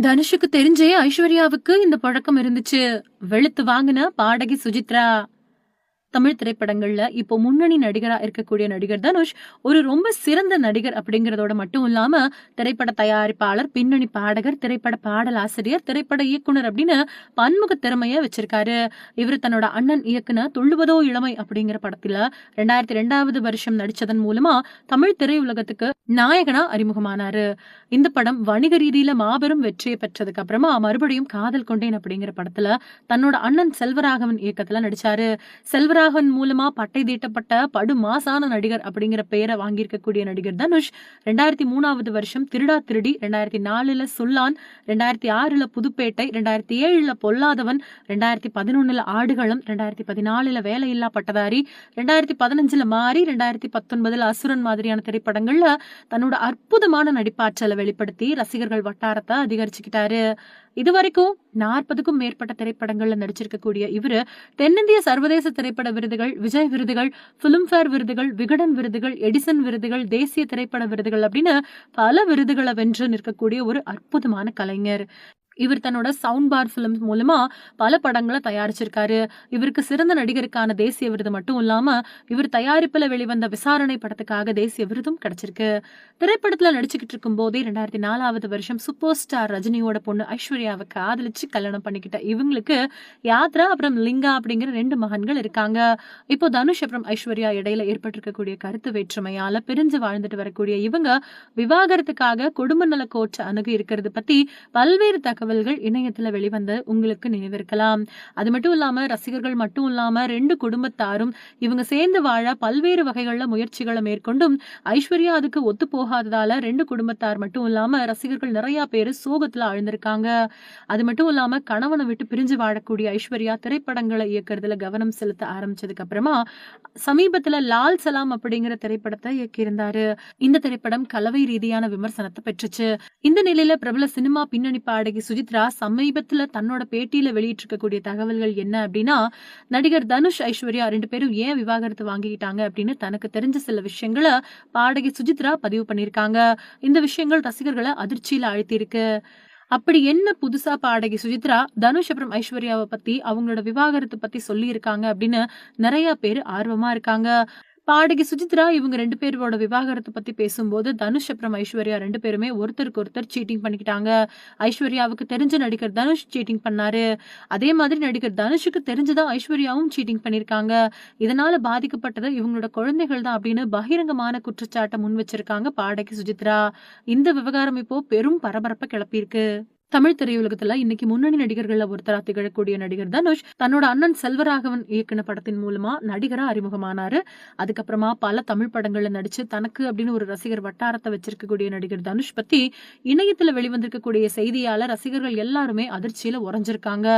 தனுஷுக்கு தெரிஞ்சே ஐஸ்வர்யாவுக்கு இந்த பழக்கம் இருந்துச்சு. வெளுத்து வாங்கின பாடகி சுஜித்ரா. தமிழ் திரைப்படங்கள்ல இப்போ முன்னணி நடிகரா இருக்கக்கூடிய நடிகர் தனுஷ் ஒரு ரொம்ப சிறந்த நடிகர் அப்படிங்கறதோட மட்டும் இல்லாம திரைப்பட தயாரிப்பாளர் பின்னணி பாடகர் திரைப்பட பாடல் ஆசிரியர் திரைப்பட இயக்குனர் அப்படின்னு பன்முக திறமைய வச்சிருக்காரு. இவர் தன்னோட அண்ணன் இயக்குன துள்ளுவதோ இளமை அப்படிங்கிற படத்துல ரெண்டாயிரத்தி ரெண்டாவது வருஷம் நடிச்சதன் மூலமா தமிழ் திரையுலகத்துக்கு நாயகனா அறிமுகமானாரு. இந்த படம் வணிக ரீதியில மாபெரும் வெற்றியை பெற்றதுக்கு அப்புறமா மறுபடியும் காதல் கொண்டேன் அப்படிங்கிற படத்துல தன்னோட அண்ணன் செல்வராகவன் இயக்கத்துல நடிச்சாரு. செல்வராக செல்வராகவன் மூலமா பட்டை தீட்டப்பட்ட படு மாசான நடிகர் அப்படிங்கிற பெயரை வாங்கியிருக்கக்கூடிய நடிகர் தனுஷ் ரெண்டாயிரத்தி மூணாவது வருஷம் திருடா திருடி ரெண்டாயிரத்தி நாலுல சுல்லான் ரெண்டாயிரத்தி ஆறுல புதுப்பேட்டை ரெண்டாயிரத்தி ஏழுல பொல்லாதவன் ரெண்டாயிரத்தி பதினொன்னுல ஆடுகளம் ரெண்டாயிரத்தி பதினாலுல வேலையில்லா பட்டதாரி ரெண்டாயிரத்தி பதினஞ்சுல மாறி ரெண்டாயிரத்தி பத்தொன்பதுல அசுரன் மாதிரியான திரைப்படங்கள்ல தன்னோட அற்புதமான நடிப்பாற்றலை வெளிப்படுத்தி ரசிகர்கள் வட்டாரத்தை அதிகரிச்சுக்கிட்டாரு. இதுவரைக்கும் நாற்பதுக்கும் மேற்பட்ட திரைப்படங்கள்ல நடிச்சிருக்கக்கூடிய இவரு தென்னிந்திய சர்வதேச திரைப்பட விருதுகள் விஜய் விருதுகள் பிலிம்ஃபேர் விருதுகள் விகடன் விருதுகள் எடிசன் விருதுகள் தேசிய திரைப்பட விருதுகள் அப்படின்னு பல விருதுகளை வென்று நிற்கக்கூடிய ஒரு அற்புதமான கலைஞர். இவர் தன்னோட சவுண்ட் பார் ஃபிலிம்ஸ் மூலமா பல படங்களை தயாரிச்சிருக்காரு. இவருக்கு சிறந்த நடிகருக்கான தேசிய விருது மட்டும் இல்லாம இவர் தயாரிப்புல வெளிவந்த விசாரணை படத்துக்காக தேசிய விருதும் கிடைச்சிருக்கு. திரைப்படத்துல நடிச்சுக்கிட்டு இருக்கும் போதே ரெண்டாயிரத்தி நாலாவது வருஷம் சூப்பர் ஸ்டார் ரஜினியோட பொண்ணு ஐஸ்வர்யாவை காதலிச்சு கல்யாணம் பண்ணிக்கிட்ட இவங்களுக்கு யாத்ரா அப்புறம் லிங்கா அப்படிங்கிற ரெண்டு மகன்கள் இருக்காங்க. இப்போ தனுஷ் அப்புறம் ஐஸ்வர்யா இடையில ஏற்பட்டிருக்கக்கூடிய கருத்து வேற்றுமையால பிரிஞ்சு வாழ்ந்துட்டு வரக்கூடிய இவங்க விவாகரத்துக்காக குடும்ப நல கோர்ட் அணுகி இருக்கிறது பத்தி பல்வேறு தகவல்கள் இணையத்துல வெளிவந்த உங்களுக்கு நினைவிருக்கலாம். அது மட்டும் இல்லாம ரசிகர்கள் மட்டும் இல்லாம ரெண்டு குடும்பத்தாரும் இவங்க சேர்ந்து வாழ பல்வேறு வகைகள்ல முயற்சிகளை மேற்கொண்டும் ஐஸ்வர்யா அதுக்கு ஒத்து போகாததால ரெண்டு குடும்பத்தார் மட்டும் இல்லாம ரசிகர்கள் நிறைய பேர் சோகத்துல ஆழ்ந்திருக்காங்க. அது மட்டும் இல்லாம கணவனை விட்டு பிரிஞ்சு வாழக்கூடிய ஐஸ்வர்யா திரைப்படங்களை இயக்குறதுல கவனம் செலுத்த ஆரம்பிச்சதுக்கு அப்புறமா சமீபத்துல லால் சலாம் அப்படிங்கிற திரைப்படத்தை இயக்கியிருந்தாரு. இந்த திரைப்படம் கலவை ரீதியான விமர்சனத்தை பெற்றுச்சு. இந்த நிலையில பிரபல சினிமா பின்னணி பாடகி சுஜித்ரா சமீபத்துல தன்னோட பேட்டியில வெளியிட்டிருக்கக்கூடிய தகவல்கள் என்ன அப்படின்னா நடிகர் தனுஷ் ஐஸ்வர்யா ரெண்டு பேரும் ஏன் விவாகரத்து வாங்கிக்கிட்டாங்க அப்படின்னு தனக்கு தெரிஞ்ச சில விஷயங்களை பாடகி சுஜித்ரா பதிவு பண்ணியிருக்காங்க. இந்த விஷயங்கள் ரசிகர்களை அதிர்ச்சியில அழுத்தியிருக்கு அப்படி என்ன புதுசா பாடகி சுஜித்ரா தனுஷ் அப்புறம் ஐஸ்வர்யாவை பத்தி அவங்களோட விவாகரத்தை பத்தி சொல்லியிருக்காங்க அப்படின்னு நிறைய பேர் ஆர்வமா இருக்காங்க. பாடகி சுஜித்ரா இவங்க ரெண்டு பேரோட விவாகரத்தை பத்தி பேசும்போது தனுஷ் அப்புறம் ஐஸ்வர்யா ரெண்டு பேருமே ஒருத்தருக்கு ஒருத்தர் சீட்டிங் பண்ணிக்கிட்டாங்க. ஐஸ்வர்யாவுக்கு தெரிஞ்ச நடிகர் தனுஷ் சீட்டிங் பண்ணாரு. அதே மாதிரி நடிகர் தனுஷுக்கு தெரிஞ்சுதான் ஐஸ்வர்யாவும் சீட்டிங் பண்ணிருக்காங்க. இதனால பாதிக்கப்பட்டது இவங்களோட குழந்தைகள் தான் அப்படின்னு பகிரங்கமான குற்றச்சாட்டை முன் வச்சிருக்காங்க பாடகி சுஜித்ரா. இந்த விவகாரம் இப்போ பெரும் பரபரப்பை கிளப்பியிருக்கு. தமிழ் திரையுலகத்துல இன்னைக்கு முன்னணி நடிகர்கள்ல ஒருத்தரா திகழக்கூடிய நடிகர் தனுஷ் தன்னோட அண்ணன் செல்வராகவன் இயக்குன படத்தின் மூலமா நடிகரா அறிமுகமானாரு. அதுக்கப்புறமா பல தமிழ் படங்கள்ல நடிச்சு தனக்கு அப்படின்னு ஒரு ரசிகர் வட்டாரத்தை வச்சிருக்கக்கூடிய நடிகர் தனுஷ் பத்தி இணையத்துல வெளிவந்திருக்கக்கூடிய செய்தியால ரசிகர்கள் எல்லாருமே அதிர்ச்சியில உறைஞ்சிருக்காங்க.